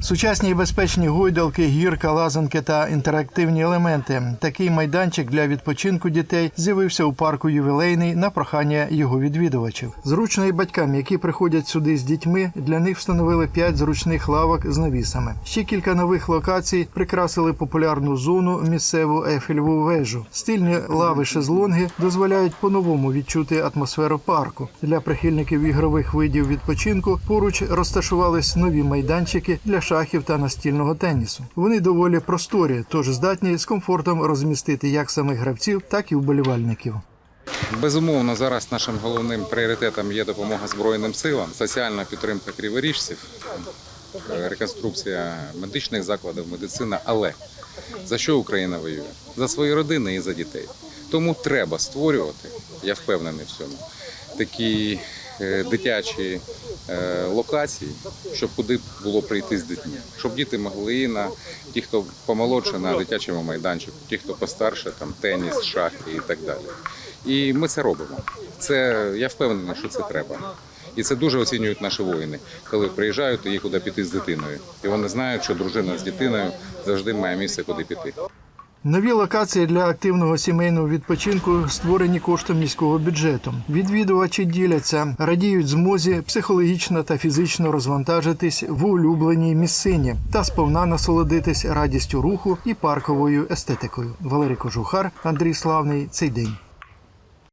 Сучасні і безпечні гойдалки, гірка, лазанки та інтерактивні елементи. Такий майданчик для відпочинку дітей з'явився у парку ювілейний на прохання його відвідувачів. Зручно і батькам, які приходять сюди з дітьми, для них встановили п'ять зручних лавок з навісами. Ще кілька нових локацій прикрасили популярну зону місцеву Ефельву вежу. Стильні лави шезлонги дозволяють по-новому відчути атмосферу парку. Для прихильників ігрових видів відпочинку поруч розташувались нові майданчики для шахів та настільного тенісу. Вони доволі просторі, тож здатні з комфортом розмістити як самих гравців, так і вболівальників. Безумовно, зараз нашим головним пріоритетом є допомога Збройним силам, соціальна підтримка криворіжців, е, реконструкція медичних закладів, медицина. Але за що Україна воює? За свої родини і за дітей. Тому треба створювати, я впевнений в цьому, такі дитячі е, локації, щоб куди було прийти з дітьми, щоб діти могли на ті, хто помолодше на дитячому майданчику, ті, хто постарше, там теніс, шахи і так далі. І ми це робимо. Це я впевнений, що це треба. І це дуже оцінюють наші воїни, коли приїжджають і є куди піти з дитиною. І вони знають, що дружина з дитиною завжди має місце, куди піти. Нові локації для активного сімейного відпочинку створені коштом міського бюджету. Відвідувачі діляться, радіють змозі психологічно та фізично розвантажитись в улюбленій місцині та сповна насолодитись радістю руху і парковою естетикою. Валерій Кожухар, Андрій Славний. Цей день.